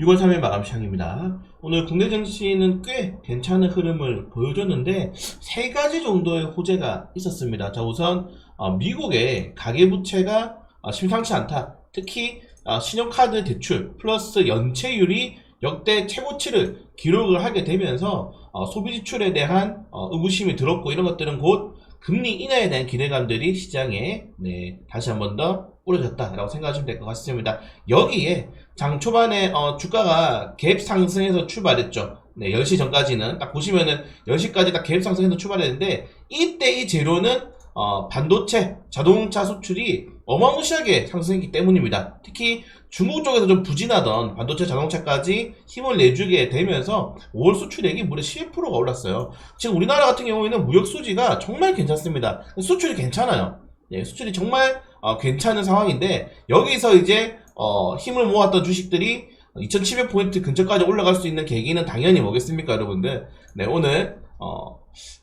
6월 3일 마감 시장입니다. 오늘 국내 증시는 꽤 괜찮은 흐름을 보여줬는데 세 가지 정도의 호재가 있었습니다. 자 우선 어, 미국의 가계부채가 어, 심상치 않다. 특히 어, 신용카드 대출 플러스 연체율이 역대 최고치를 기록을 하게 되면서 어, 소비 지출에 대한 어, 의구심이 들었고 이런 것들은 곧 금리 인하에 대한 기대감들이 시장에 네, 다시 한번 더 뿌려졌다라고 생각하시면 될 것 같습니다. 여기에 장 초반에 어, 주가가 갭 상승해서 출발했죠. 네, 10시 전까지는 딱 보시면은 10시까지 딱 갭 상승해서 출발했는데 이때 이 재료는 어, 반도체, 자동차 수출이 어마무시하게 상승했기 때문입니다. 특히 중국 쪽에서 좀 부진하던 반도체 자동차까지 힘을 내주게 되면서 5월 수출액이 무려 11%가 올랐어요. 지금 우리나라 같은 경우에는 무역 수지가 정말 괜찮습니다. 수출이 괜찮아요. 예, 수출이 정말 어, 괜찮은 상황인데 여기서 이제 어, 힘을 모았던 주식들이 2700포인트 근처까지 올라갈 수 있는 계기는 당연히 뭐겠습니까, 여러분들? 네, 오늘 어,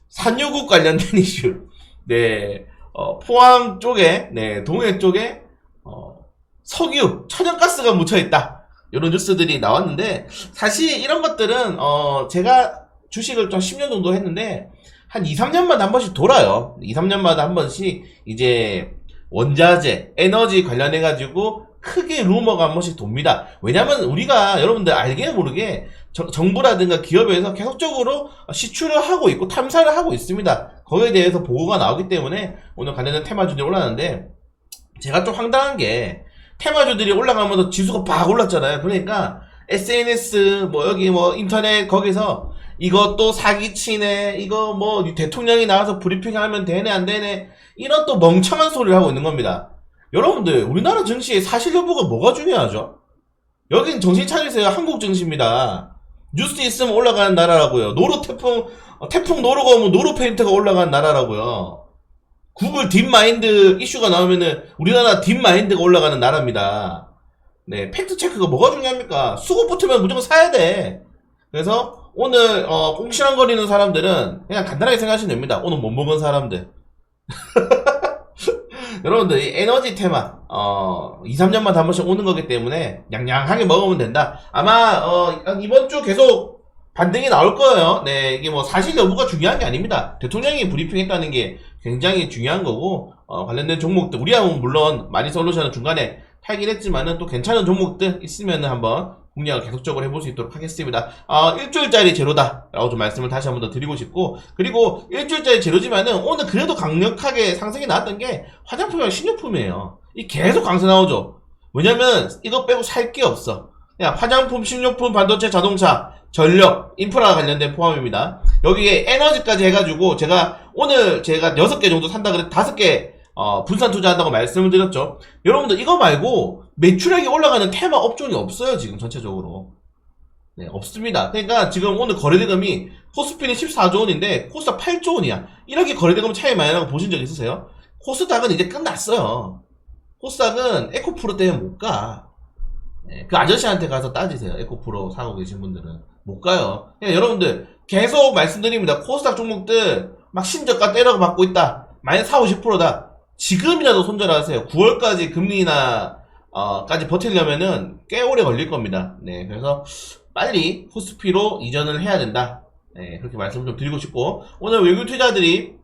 산유국 관련된 이슈. 네, 어, 포항 쪽에, 네, 동해 쪽에 어, 석유, 천연가스가 묻혀 있다. 이런 뉴스들이 나왔는데 사실 이런 것들은 어, 제가 주식을 좀 10년 정도 했는데 한 2, 3년마다 한 번씩 돌아요. 2, 3년마다 한 번씩 이제 원자재, 에너지 관련해 가지고 크게 루머가 한 번씩 돕니다. 왜냐면 우리가 여러분들 알게 모르게 정- 정부라든가 기업에서 계속적으로 시추를 하고 있고 탐사를 하고 있습니다. 거기에 대해서 보고가 나오기 때문에 오늘 관련된 테마주들이 올라왔는데 제가 좀 황당한 게 테마주들이 올라가면서 지수가 팍 올랐잖아요. 그러니까 SNS 뭐 여기 뭐 인터넷 거기서 이것도 사기치네 이거 뭐 대통령이 나와서 브리핑하면 되네 안 되네 이런 또 멍청한 소리를 하고 있는 겁니다. 여러분들 우리나라 증시의 사실 여부가 뭐가 중요하죠? 여긴 정신 차리세요. 한국 증시입니다. 뉴스 있으면 올라가는 나라라고요. 노루 태풍 어, 태풍 노루가 오면 노루 페인트가 올라가는 나라라고요. 구글 딥마인드 이슈가 나오면은 우리나라 딥마인드가 올라가는 나라입니다. 네, 팩트 체크가 뭐가 중요합니까? 수급 붙으면 무조건 사야 돼. 그래서 오늘 어, 꽁시랑거리는 사람들은 그냥 간단하게 생각하시면 됩니다. 오늘 못 먹은 사람들. 여러분들 이 에너지 테마 어 2, 3년마다 한 번씩 오는 거기 때문에 양양하게 먹으면 된다. 아마 어 이번 주 계속 반등이 나올 거예요. 네, 이게 뭐 사실 여부가 중요한 게 아닙니다. 대통령이 브리핑했다는 게 굉장히 중요한 거고 어, 관련된 종목들 우리야 물론 마니 솔루션은 중간에 팔긴 했지만은 또 괜찮은 종목들 있으면은 한번 공략을 계속적으로 해볼 수 있도록 하겠습니다. 아, 일주일짜리 제로다 라고 좀 말씀을 다시 한 번 더 드리고 싶고 그리고 일주일짜리 제로지만은 오늘 그래도 강력하게 상승이 나왔던 게 화장품이랑 식료품이에요. 이 계속 강세 나오죠. 왜냐면 이거 빼고 살 게 없어. 그냥 화장품, 식료품, 반도체, 자동차, 전력, 인프라 관련된 포함입니다. 여기에 에너지까지 해가지고 제가 오늘 제가 6개 정도 산다 그래 5개 어, 분산 투자한다고 말씀을 드렸죠. 여러분들 이거 말고 매출액이 올라가는 테마 업종이 없어요 지금 전체적으로. 네 없습니다. 그러니까 지금 오늘 거래대금이 코스피는 14조 원인데 코스닥 8조 원이야. 이렇게 거래대금 차이 많이 나고 보신 적 있으세요? 코스닥은 이제 끝났어요. 코스닥은 에코프로 때문에 못 가. 네, 그 아저씨한테 가서 따지세요. 에코프로 사고 계신 분들은 못 가요. 그냥 여러분들 계속 말씀드립니다. 코스닥 종목들 막 신저가 때려 받고 있다. 마이너스 4, 50%다. 지금이라도 손절하세요. 9월까지 금리나 어, 까지 버티려면은 꽤 오래 걸릴 겁니다. 네, 그래서 빨리 코스피로 이전을 해야 된다. 네, 그렇게 말씀을 좀 드리고 싶고 오늘 외국 투자들이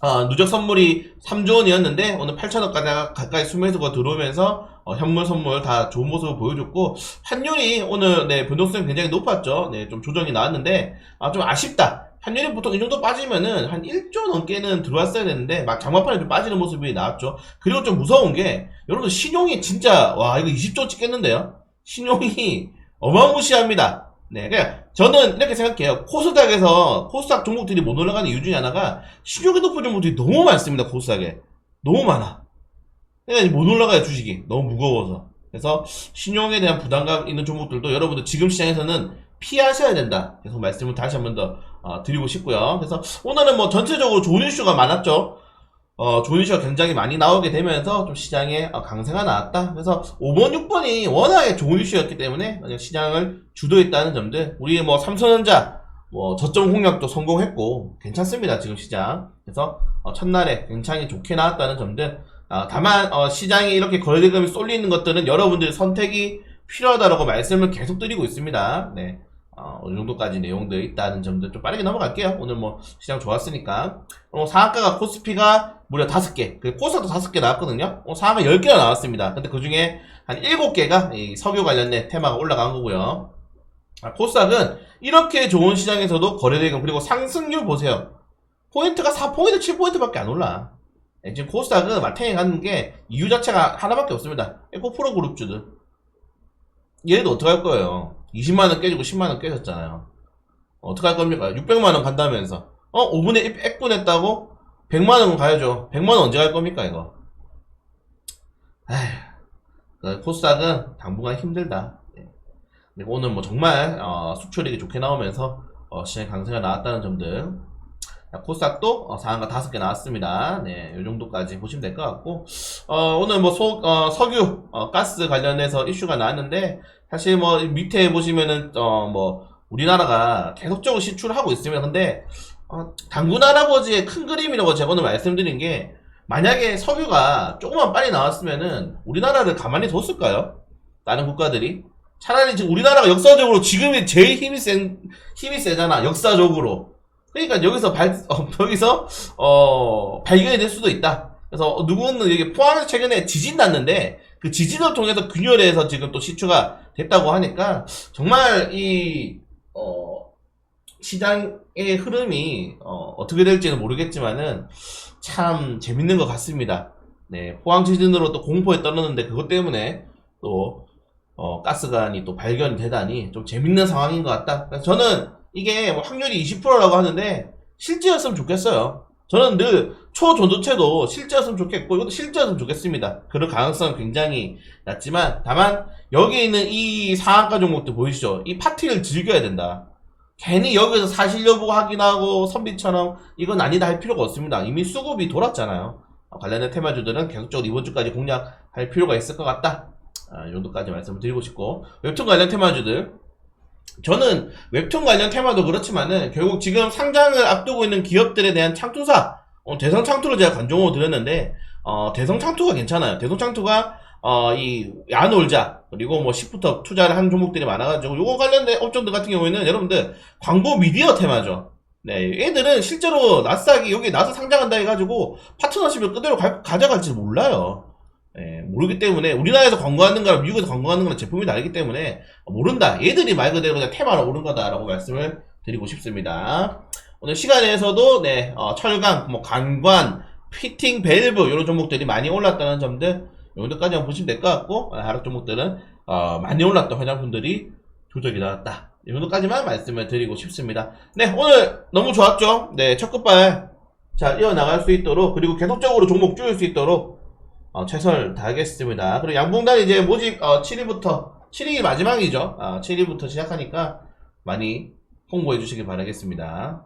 어, 누적 선물이 3조 원이었는데 오늘 8천억 가까이 수매수가 들어오면서 어, 현물 선물 다 좋은 모습을 보여줬고 환율이 오늘 네, 변동성이 굉장히 높았죠. 네, 좀 조정이 나왔는데 아, 좀 아쉽다. 환율이 보통 이 정도 빠지면은 한 1조 넘게는 들어왔어야 되는데 막 장마판에 좀 빠지는 모습이 나왔죠. 그리고 좀 무서운 게 여러분 신용이 진짜 와 이거 20조 찍겠는데요. 신용이 어마무시합니다. 네, 그냥 저는 이렇게 생각해요. 코스닥에서 코스닥 종목들이 못 올라가는 이유 중에 하나가 신용이 높은 종목들이 너무 많습니다. 코스닥에 너무 많아. 그러니까 못 올라가요 주식이 너무 무거워서. 그래서 신용에 대한 부담감 있는 종목들도 여러분들 지금 시장에서는 피하셔야 된다. 계속 말씀을 다시 한 번 더 어, 드리고 싶고요. 그래서 오늘은 뭐 전체적으로 좋은 이슈가 많았죠. 어, 좋은 이슈가 굉장히 많이 나오게 되면서 좀 시장에 어, 강세가 나왔다. 그래서 5번, 6번이 워낙에 좋은 이슈였기 때문에 그냥 시장을 주도했다는 점들. 우리 뭐 삼성전자 뭐 저점 공략도 성공했고 괜찮습니다. 지금 시장. 그래서 어, 첫날에 굉장히 좋게 나왔다는 점들. 아, 다만 어, 시장에 이렇게 거래대금이 쏠리는 것들은 여러분들의 선택이 필요하다라고 말씀을 계속 드리고 있습니다. 네. 어, 어느 정도까지 내용들 있다는 점들 좀 빠르게 넘어갈게요. 오늘 뭐 시장 좋았으니까. 어, 상한가가 코스피가 무려 5개, 그리고 코스닥도 5개 나왔거든요. 어, 상한가 10개가 나왔습니다. 근데 그 중에 한 7개가 이 석유 관련된 테마가 올라간 거고요. 아, 코스닥은 이렇게 좋은 시장에서도 거래대금 그리고 상승률 보세요. 포인트가 4포인트, 7포인트밖에 안 올라. 네, 지금 코스닥은 마탱이 가는 게 이유 자체가 하나밖에 없습니다. 에코프로 그룹주들. 얘도 어떡할 거예요? 20만원 깨지고 10만원 깨졌잖아요. 어떡할 겁니까? 600만원 간다면서. 어? 5분의 1 액분했다고? 100만원 가야죠. 100만원 언제 갈 겁니까, 이거? 에휴. 그 코스닥은 당분간 힘들다. 네. 그리고 오늘 뭐 정말, 어, 수출액이 좋게 나오면서, 어, 시장 강세가 나왔다는 점들. 자, 코스닥도 어, 상한가 다섯 개 나왔습니다. 네, 이 정도까지 보시면 될 것 같고, 어, 오늘 뭐 소, 어, 석유, 어, 가스 관련해서 이슈가 나왔는데, 사실 뭐 밑에 보시면은, 어, 뭐, 우리나라가 계속적으로 시출하고 있으면, 근데, 어, 당군 할아버지의 큰 그림이라고 제가 오늘 말씀드린 게, 만약에 석유가 조금만 빨리 나왔으면은, 우리나라를 가만히 뒀을까요? 다른 국가들이? 차라리 지금 우리나라가 역사적으로 지금이 제일 힘이 센, 힘이 세잖아, 역사적으로. 그러니까 여기서 발, 어, 여기서, 어, 발견이 될 수도 있다. 그래서 누구는 여기 포항에서 최근에 지진 났는데, 그 지진을 통해서 균열해서 지금 또 시추가 됐다고 하니까, 정말 이, 어, 시장의 흐름이, 어, 어떻게 될지는 모르겠지만은, 참 재밌는 것 같습니다. 네, 포항 지진으로 또 공포에 떨었는데, 그것 때문에 또, 어, 가스관이 또 발견되다니, 좀 재밌는 상황인 것 같다. 저는, 이게 뭐 확률이 20%라고 하는데 실제였으면 좋겠어요. 저는 늘 초전도체도 실제였으면 좋겠고 이것도 실제였으면 좋겠습니다. 그럴 가능성은 굉장히 낮지만 다만 여기 있는 이 상한가 종목들 보이시죠? 이 파티를 즐겨야 된다. 괜히 여기서 사실 여부 확인하고 선비처럼 이건 아니다 할 필요가 없습니다. 이미 수급이 돌았잖아요. 어, 관련된 테마주들은 계속적으로 이번 주까지 공략할 필요가 있을 것 같다. 아, 이 정도까지 말씀을 드리고 싶고 웹툰 관련 테마주들 저는 웹툰 관련 테마도 그렇지만은 결국 지금 상장을 앞두고 있는 기업들에 대한 창투사 어, 대성 창투로 제가 관종으로 드렸는데 어, 대성 창투가 괜찮아요. 대성 창투가 어, 이 야놀자 그리고 뭐 10부터 투자를 한 종목들이 많아가지고 요거 관련된 업종들 같은 경우에는 여러분들 광고 미디어 테마죠. 네, 얘들은 실제로 나스닥이 여기 나스 상장한다 해가지고 파트너십을 그대로 가, 가져갈지 몰라요. 예, 모르기 때문에 우리나라에서 광고하는 거랑 미국에서 광고하는 거랑 제품이 다르기 때문에 모른다. 얘들이 말 그대로 그냥 테마로 오른 거다라고 말씀을 드리고 싶습니다. 오늘 시간에서도 네, 어, 철강, 뭐 간관, 피팅, 밸브 이런 종목들이 많이 올랐다는 점들 이 정도까지 한번 보시면 될 것 같고 어, 하락 종목들은 어, 많이 올랐던 화장품들이 조정이 나왔다. 이 정도까지만 말씀을 드리고 싶습니다. 네, 오늘 너무 좋았죠? 네, 첫 끝발 잘 이어나갈 수 있도록 그리고 계속적으로 종목 줄일 수 있도록 어, 최선을 다하겠습니다. 그리고 양봉단 이제 모집 어, 7일부터 7일이 마지막이죠. 어, 7일부터 시작하니까 많이 홍보해 주시길 바라겠습니다.